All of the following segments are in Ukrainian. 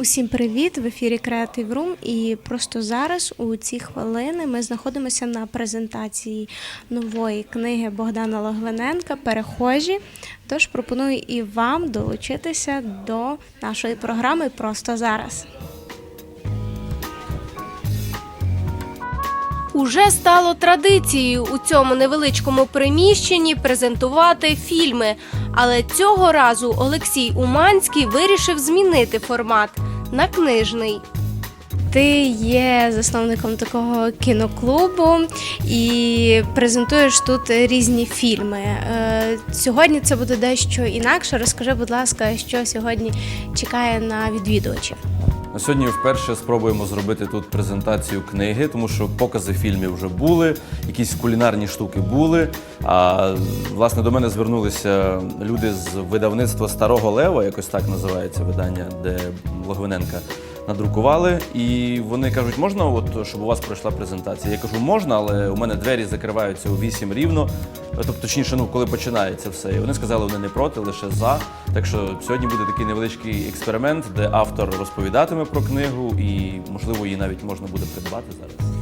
Усім привіт! В ефірі Creative Room і просто зараз у ці хвилини ми знаходимося на презентації нової книги Богдана Логвиненка Перехожі. Тож пропоную і вам долучитися до нашої програми просто зараз. Уже стало традицією у цьому невеличкому приміщенні презентувати фільми. Але цього разу Олексій Уманський вирішив змінити формат на книжний. Ти є засновником такого кіноклубу і презентуєш тут різні фільми. Е, Сьогодні це буде дещо інакше. Розкажи, будь ласка, що сьогодні чекає на відвідувачів. Сьогодні вперше спробуємо зробити тут презентацію книги, тому що покази фільмів вже були, якісь кулінарні штуки були. А власне до мене звернулися люди з видавництва Старого Лева, якось так називається видання, де Логвиненка надрукували. І вони кажуть, можна, от, щоб у вас пройшла презентація? Я кажу, можна, але у мене двері закриваються у 8 рівно. Тобто, точніше, ну коли починається все. І вони сказали, вони не проти, лише за. Так що сьогодні буде такий невеличкий експеримент, де автор розповідатиме про книгу, і можливо її навіть можна буде придбати зараз.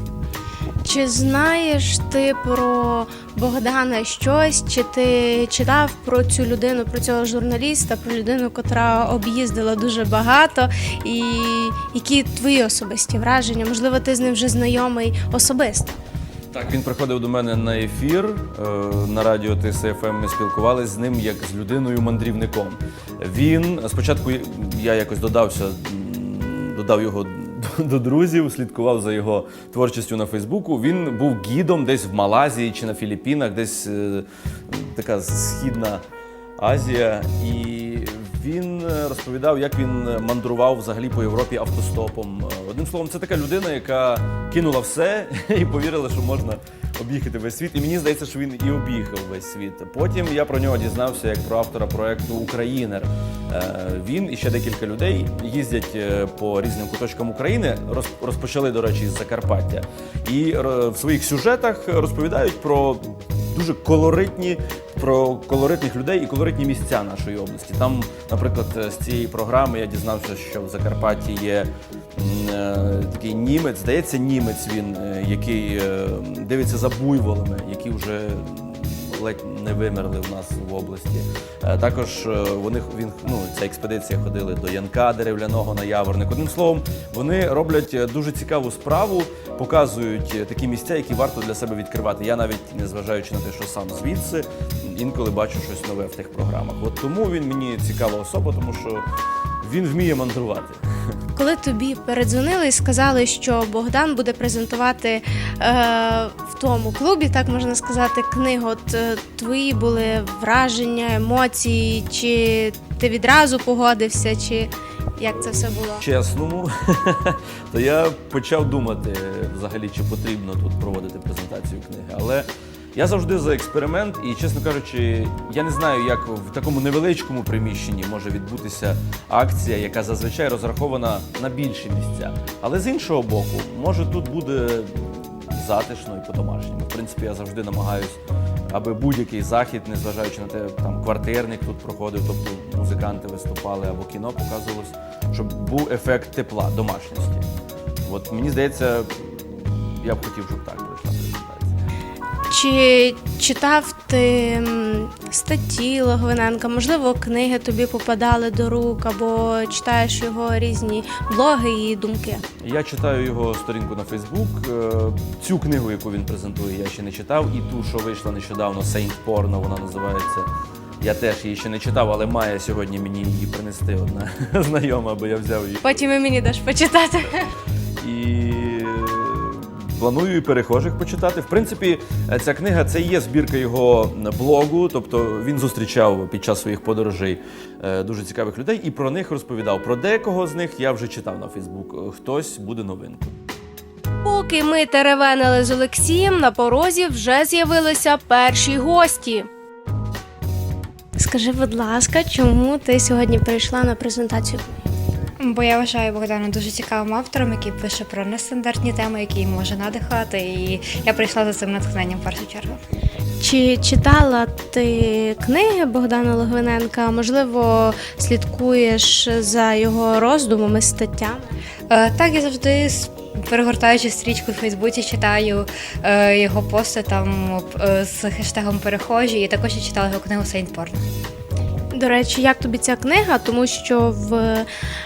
Чи знаєш ти про Богдана щось? Чи ти читав про цю людину, про цього журналіста, про людину, котра об'їздила дуже багато? І які твої особисті враження? Можливо, ти з ним вже знайомий особисто? Так, він приходив до мене на ефір е, на радіо ТСФМ. Ми спілкувалися з ним як з людиною-мандрівником. Він спочатку я якось додався, додав його до- друзів, слідкував за його творчістю на Фейсбуку. Він був гідом десь в Малайзії чи на Філіппінах, десь е, така східна Азія. І він е, розповідав, як він мандрував взагалі по Європі автостопом. Е, Одним словом, це така людина, яка кинула все і повірила, що можна об'їхати весь світ. І мені здається, що він і об'їхав весь світ. Потім я про нього дізнався як про автора проекту Українер. Е, Він і ще декілька людей їздять е, по різним куточкам України. Розпочали, до речі, з Закарпаття. І е, в своїх сюжетах розповідають про дуже колоритні про колоритних людей і колоритні місця нашої області. Там, наприклад, з цієї програми я дізнався, що в Закарпатті є е, такий німець, здається, німець він, е, який е, дивиться за буйволами, які вже ледь не вимерли в нас в області. Також вони він ну ця експедиція ходили до Янка деревляного на Яворник. Одним словом, вони роблять дуже цікаву справу, показують такі місця, які варто для себе відкривати. Я навіть незважаючи на те, що сам звідси, інколи бачу щось нове в тих програмах. От тому він мені цікава особа, тому що він вміє мандрувати. Коли тобі передзвонили і сказали, що Богдан буде презентувати е, в тому клубі, так можна сказати, книгу, от е, твої були враження, емоції, чи ти відразу погодився, чи як це все було? чесному, то я почав думати взагалі, чи потрібно тут проводити презентацію книги. Але я завжди за експеримент, і, чесно кажучи, я не знаю, як в такому невеличкому приміщенні може відбутися акція, яка зазвичай розрахована на більші місця. Але з іншого боку, може тут буде затишно і по-домашньому. В принципі, я завжди намагаюсь, аби будь-який захід, незважаючи на те, там квартирник тут проходив, тобто музиканти виступали або кіно показувалось, щоб був ефект тепла, домашньості. От мені здається, я б хотів, щоб так пройшла. Чи читав ти статті Логвиненка, можливо, книги тобі попадали до рук, або читаєш його різні блоги і думки? Я читаю його сторінку на Фейсбук. Е, Цю книгу, яку він презентує, я ще не читав. І ту, що вийшла нещодавно, Сейнт Порно, вона називається. Я теж її ще не читав, але має сьогодні мені її принести одна знайома, бо я взяв її. Потім і мені даш почитати. Е, планую і перехожих почитати. В принципі, е, ця книга це є збірка його блогу, тобто він зустрічав під час своїх подорожей е, дуже цікавих людей і про них розповідав. Про декого з них я вже читав на Фейсбук. Хтось буде новинкою. Поки ми теревенили з Олексієм, на порозі вже з'явилися перші гості. Скажи, будь ласка, чому ти сьогодні прийшла на презентацію? Бо я вважаю Богдана дуже цікавим автором, який пише про нестандартні теми, які може надихати. І я прийшла за цим натхненням в першу чергу. Чи читала ти книги Богдана Логвиненка? Можливо, слідкуєш за його роздумами, статтями? Е, Так, я завжди перегортаючи стрічку в Фейсбуці, читаю е, його пости там е, з хештегом перехожі, і також я читала його книгу Сейнт Порно. До речі, як тобі ця книга? Тому що в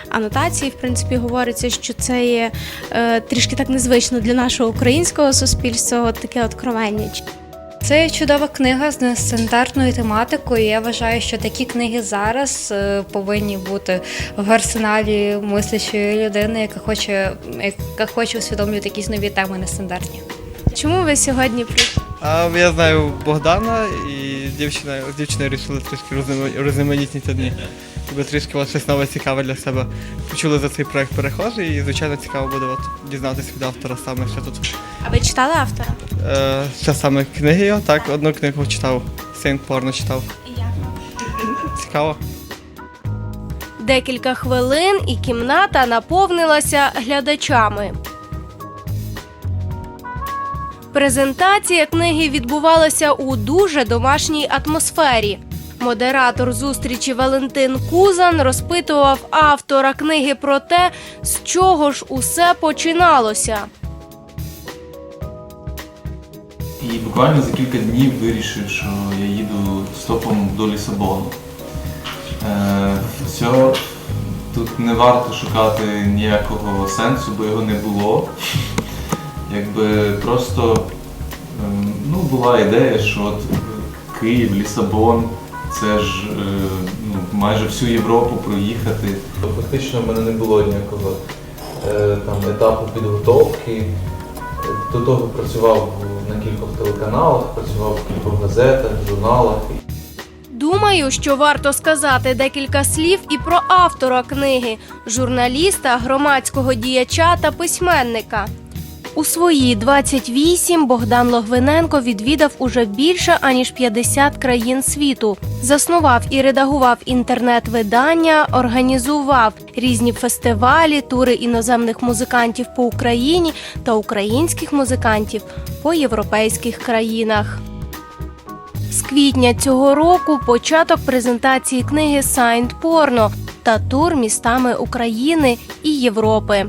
анотації, в принципі, говориться, що це є е, трішки так незвично для нашого українського суспільства, от таке откровення. Це чудова книга з нестандартною тематикою. Я вважаю, що такі книги зараз е, повинні бути в арсеналі мислячої людини, яка хоче, яка хоче усвідомлювати якісь нові теми нестандартні. Чому ви сьогодні прийшли? А я знаю Богдана і дівчина з дівчиною вирішили трішки рознима- дні. Щоб трішки от щось нове цікаве для себе. Почули за цей проект перехожий і звичайно цікаво буде от дізнатися від автора саме що тут. А ви читали автора? Е, що саме книги його, так, одну книгу читав. Сейнт Порно читав. Цікаво. Декілька хвилин і кімната наповнилася глядачами. Презентація книги відбувалася у дуже домашній атмосфері. Модератор зустрічі Валентин Кузан розпитував автора книги про те, з чого ж усе починалося. І буквально за кілька днів вирішив, що я їду стопом до Лісабону. Е, тут не варто шукати ніякого сенсу, бо його не було. Якби просто ем, ну, була ідея, що от Київ, Лісабон, це ж е, ну, майже всю Європу проїхати. Фактично в мене не було ніякого е, там етапу підготовки. До того працював на кількох телеканалах, працював в кількох газетах, журналах. Думаю, що варто сказати декілька слів і про автора книги, журналіста, громадського діяча та письменника. У свої 28 Богдан Логвиненко відвідав уже більше аніж 50 країн світу. Заснував і редагував інтернет-видання, організував різні фестивалі, тури іноземних музикантів по Україні та українських музикантів по європейських країнах. З квітня цього року початок презентації книги Сайнт Порно та тур містами України і Європи.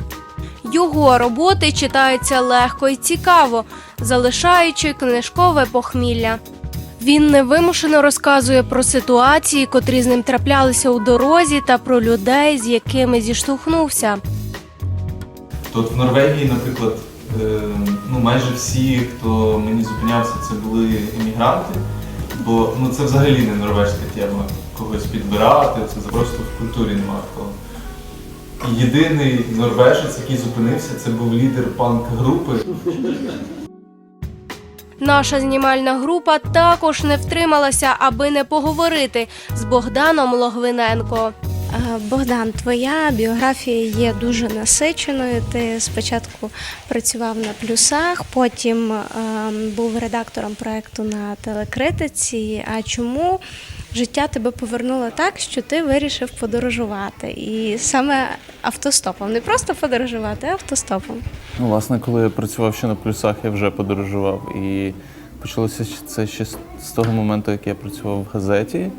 Його роботи читаються легко і цікаво, залишаючи книжкове похмілля. Він невимушено розказує про ситуації, котрі з ним траплялися у дорозі, та про людей, з якими зіштовхнувся. Тут в Норвегії, наприклад, е, ну, майже всі, хто мені зупинявся, це були емігранти, бо ну, це взагалі не норвежська тема когось підбирати, це просто в культурі немає такого. Єдиний норвежець, який зупинився, це був лідер панк-групи. Наша знімальна група також не втрималася, аби не поговорити з Богданом Логвиненко. Е, Богдан, твоя біографія є дуже насиченою. Ти спочатку працював на плюсах, потім ем, був редактором проекту на телекритиці. А чому життя тебе повернуло так, що ти вирішив подорожувати? І саме автостопом, не просто подорожувати, а автостопом. Ну, власне, коли я працював ще на плюсах, я вже подорожував. І почалося це ще з того моменту, як я працював в газеті. Е,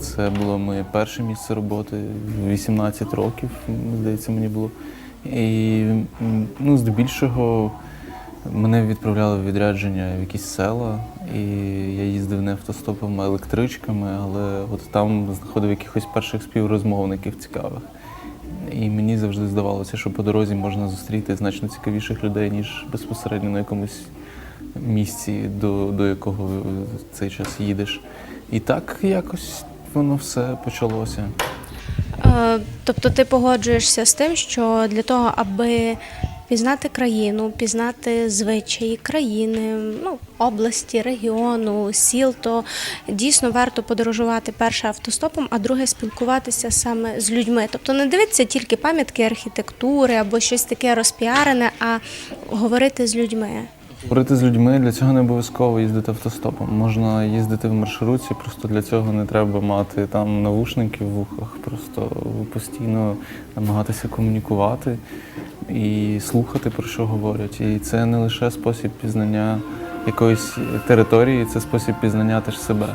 Це було моє перше місце роботи, 18 років, здається, мені було. І ну, здебільшого мене відправляли в відрядження в якісь села, і я їздив не автостопом, а електричками, але от там знаходив якихось перших співрозмовників цікавих. І мені завжди здавалося, що по дорозі можна зустріти значно цікавіших людей, ніж безпосередньо на якомусь місці, до, до якого в цей час їдеш. І так якось воно все почалося. Е, Тобто ти погоджуєшся з тим, що для того, аби пізнати країну, пізнати звичаї країни, ну, області, регіону, сіл, то дійсно варто подорожувати перше автостопом, а друге спілкуватися саме з людьми. Тобто не дивитися тільки пам'ятки архітектури або щось таке розпіарене, а говорити з людьми. Говорити з людьми для цього не обов'язково їздити автостопом. Можна їздити в маршрутці, просто для цього не треба мати там навушники в вухах, просто постійно намагатися комунікувати і слухати, про що говорять. І це не лише спосіб пізнання якоїсь території, це спосіб пізнання теж себе.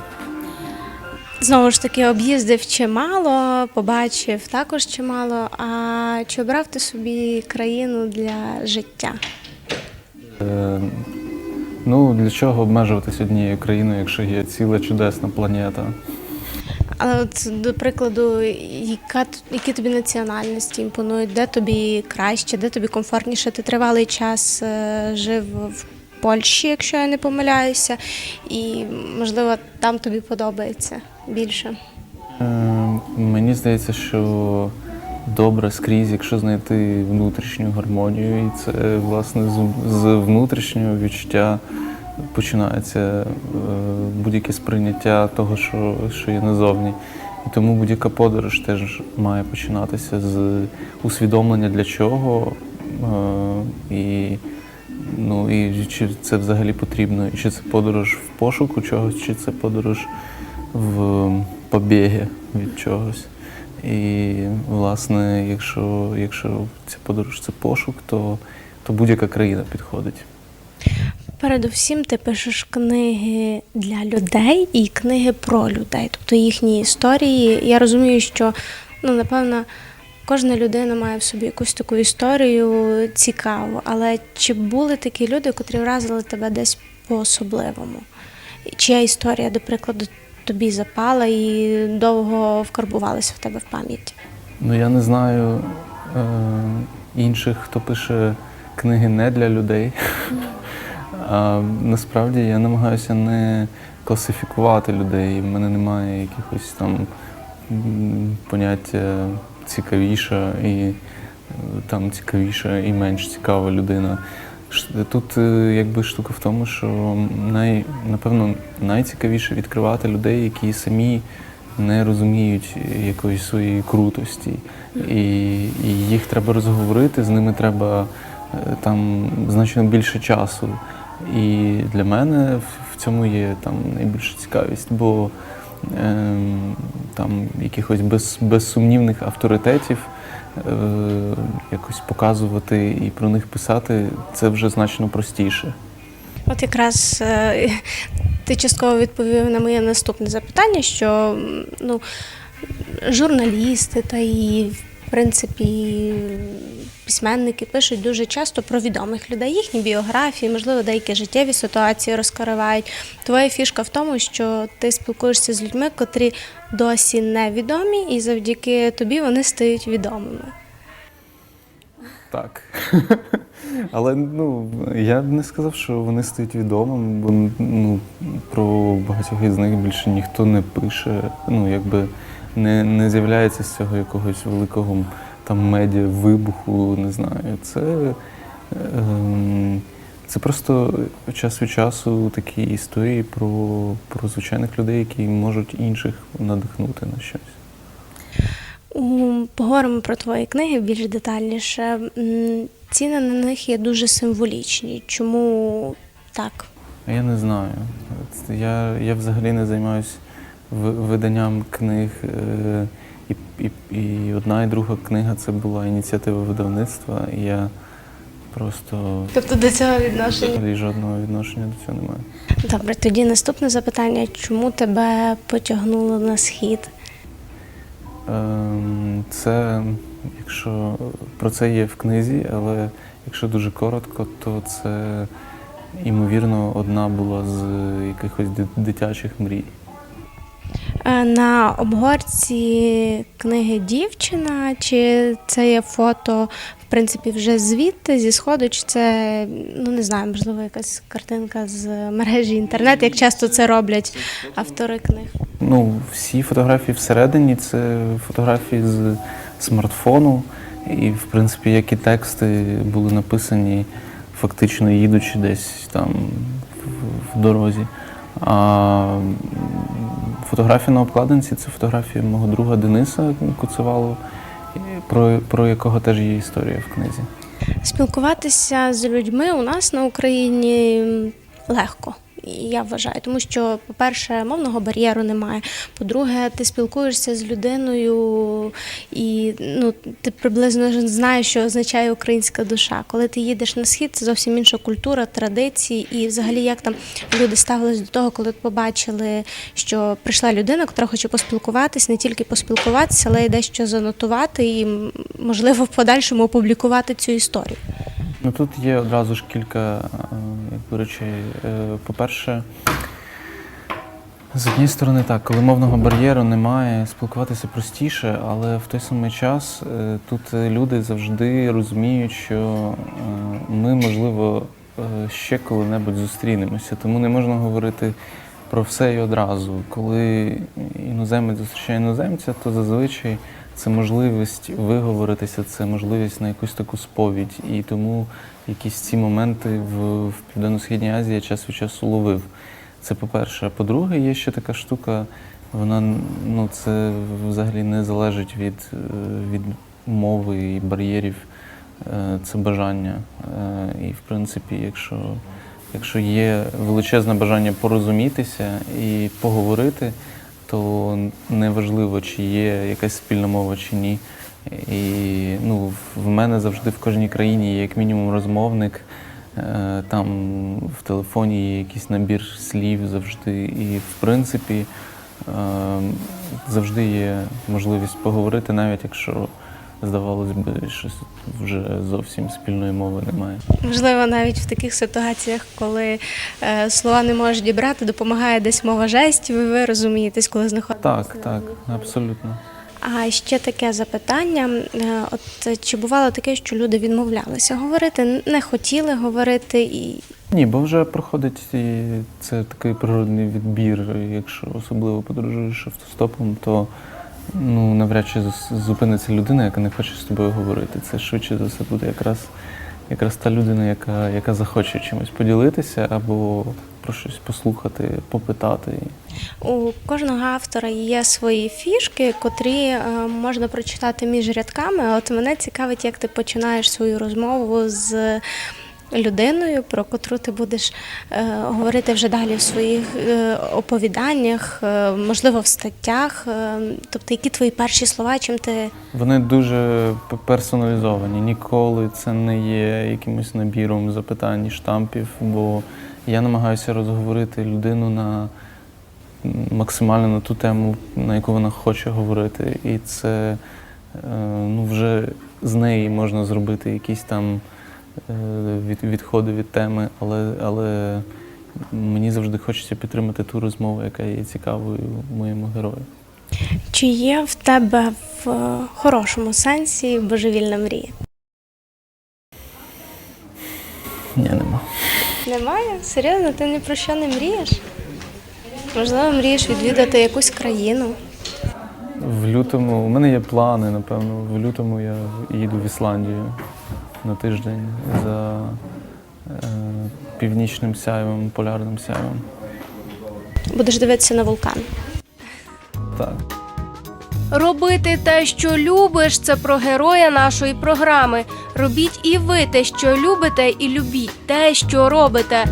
Знову ж таки, об'їздив чимало, побачив також чимало. А чи обрав ти собі країну для життя? Е, ну, для чого обмежуватись однією країною, якщо є ціла чудесна планета? Але от, до прикладу, яка, які тобі національності імпонують, де тобі краще, де тобі комфортніше? Ти тривалий час е, жив в Польщі, якщо я не помиляюся, і можливо там тобі подобається більше. Е, Мені здається, що добре скрізь, якщо знайти внутрішню гармонію, і це власне з, з внутрішнього відчуття починається е, будь-яке сприйняття того, що, що є назовні. І тому будь-яка подорож теж має починатися з усвідомлення для чого. е, І, ну, і чи це взагалі потрібно, і чи це подорож в пошуку чогось, чи це подорож в побіги від чогось. І, власне, якщо, якщо ця подорож це пошук, то, то будь-яка країна підходить. Передусім, ти пишеш книги для людей і книги про людей, тобто їхні історії. Я розумію, що ну напевно кожна людина має в собі якусь таку історію цікаву. Але чи були такі люди, котрі вразили тебе десь по-особливому? Чия історія, до прикладу, тобі запала і довго вкарбувалася в тебе в пам'яті? Ну, я не знаю е, інших, хто пише книги не для людей. Насправді я намагаюся не класифікувати людей. В мене немає якихось там поняття цікавіша і е, там цікавіша і менш цікава людина. Тут е, якби штука в тому, що най, напевно найцікавіше відкривати людей, які самі не розуміють якоїсь своєї крутості. І, і їх треба розговорити, з ними треба е, там значно більше часу. І для мене в- цьому є там найбільша цікавість, бо ем, там якихось без, безсумнівних авторитетів е, якось показувати і про них писати це вже значно простіше. От якраз е, ти частково відповів на моє наступне запитання, що ну, журналісти та і, в принципі, письменники пишуть дуже часто про відомих людей, їхні біографії, можливо, деякі життєві ситуації розкривають. Твоя фішка в тому, що ти спілкуєшся з людьми, котрі досі невідомі, і завдяки тобі вони стають відомими. Так. Але ну, я б не сказав, що вони стають відомими, бо ну, про багатьох із них більше ніхто не пише. Ну, якби не, не з'являється з цього якогось великого там медіа вибуху, не знаю. Це, ем, це просто час від часу такі історії про, про звичайних людей, які можуть інших надихнути на щось. Поговоримо про твої книги більш детальніше. Ціни на них є дуже символічні. Чому так? Я не знаю. Я, я взагалі не займаюся виданням книг. е, І, і, і одна і друга книга це була ініціатива видавництва. І я просто Тобто до цього відношення? взагалі жодного відношення до цього не маю. Добре, тоді наступне запитання: чому тебе потягнуло на схід? Ем, Це, якщо про це є в книзі, але якщо дуже коротко, то це ймовірно одна була з якихось дитячих мрій. Е, На обгорці книги дівчина, чи це є фото, в принципі, вже звідти, зі сходу, чи це, ну не знаю, можливо, якась картинка з мережі інтернет, як часто це роблять автори книг? Ну, всі фотографії всередині це фотографії з смартфону. І, в принципі, як і тексти були написані, фактично їдучи десь там в дорозі. А фотографія на обкладинці це фотографія мого друга Дениса Куцевалова, про, про якого теж є історія в книзі. Спілкуватися з людьми у нас на Україні легко. Я вважаю, тому що, по-перше, мовного бар'єру немає. По-друге, ти спілкуєшся з людиною, і ну, ти приблизно знаєш, що означає українська душа. Коли ти їдеш на схід, це зовсім інша культура, традиції, і взагалі як там люди ставились до того, коли побачили, що прийшла людина, яка хоче поспілкуватись, не тільки поспілкуватися, але й дещо занотувати і, можливо, в подальшому опублікувати цю історію. Ну тут є одразу ж кілька е, якби, речей. Е, По-перше, з однієї сторони, так, коли мовного бар'єру немає, спілкуватися простіше, але в той самий час е, тут люди завжди розуміють, що ми, можливо, ще коли-небудь зустрінемося. Тому не можна говорити про все і одразу. Коли іноземець зустрічає іноземця, то зазвичай це можливість виговоритися, це можливість на якусь таку сповідь. І тому якісь ці моменти в, в Південно-Східній Азії я час від часу ловив. Це по-перше. А по-друге, є ще така штука, вона ну, це взагалі не залежить від, е, від мови і бар'єрів. Е, Це бажання. Е, І в принципі, якщо, якщо є величезне бажання порозумітися і поговорити, то неважливо, чи є якась спільна мова чи ні. І ну, в мене завжди в кожній країні є як мінімум розмовник. Е, Там в телефоні є якийсь набір слів завжди. І в принципі е, завжди є можливість поговорити, навіть якщо здавалось би, щось вже зовсім спільної мови немає. Можливо, навіть в таких ситуаціях, коли е, слова не можеш дібрати, допомагає десь мова жестів, і ви розумієтесь, коли знаходитесь. Так, так, абсолютно. А ще таке запитання: Е, от чи бувало таке, що люди відмовлялися говорити, не хотіли говорити і. Ні, бо вже проходить і це такий природний відбір. Якщо особливо подорожуєш автостопом, то ну навряд чи зупиниться людина, яка не хоче з тобою говорити. Це швидше за все буде якраз, якраз та людина, яка, яка захоче чимось поділитися або про щось послухати, попитати. У кожного автора є свої фішки, котрі е, можна прочитати між рядками. От мене цікавить, як ти починаєш свою розмову з людиною, про котру ти будеш е, говорити вже далі в своїх е, оповіданнях, е, можливо, в статтях. Тобто, які твої перші слова, чим ти Вони дуже персоналізовані. Ніколи це не є якимось набіром запитань штампів, бо я намагаюся розговорити людину на максимально на ту тему, на яку вона хоче говорити. І це ну, вже з неї можна зробити якісь там від, відходи від теми, але, але мені завжди хочеться підтримати ту розмову, яка є цікавою моєму герою. чи є в тебе в е, хорошому сенсі божевільна мрія? Ні, нема. Немає? Серйозно, ти ні про що не мрієш? Можливо, мрієш відвідати якусь країну. В лютому у мене є плани, напевно. В лютому я їду в Ісландію на тиждень за е, північним сяйвом, полярним сяйвом. Будеш дивитися на вулкан. Так. Робити те, що любиш, це про героя нашої програми. Робіть і ви те, що любите, і любіть те, що робите.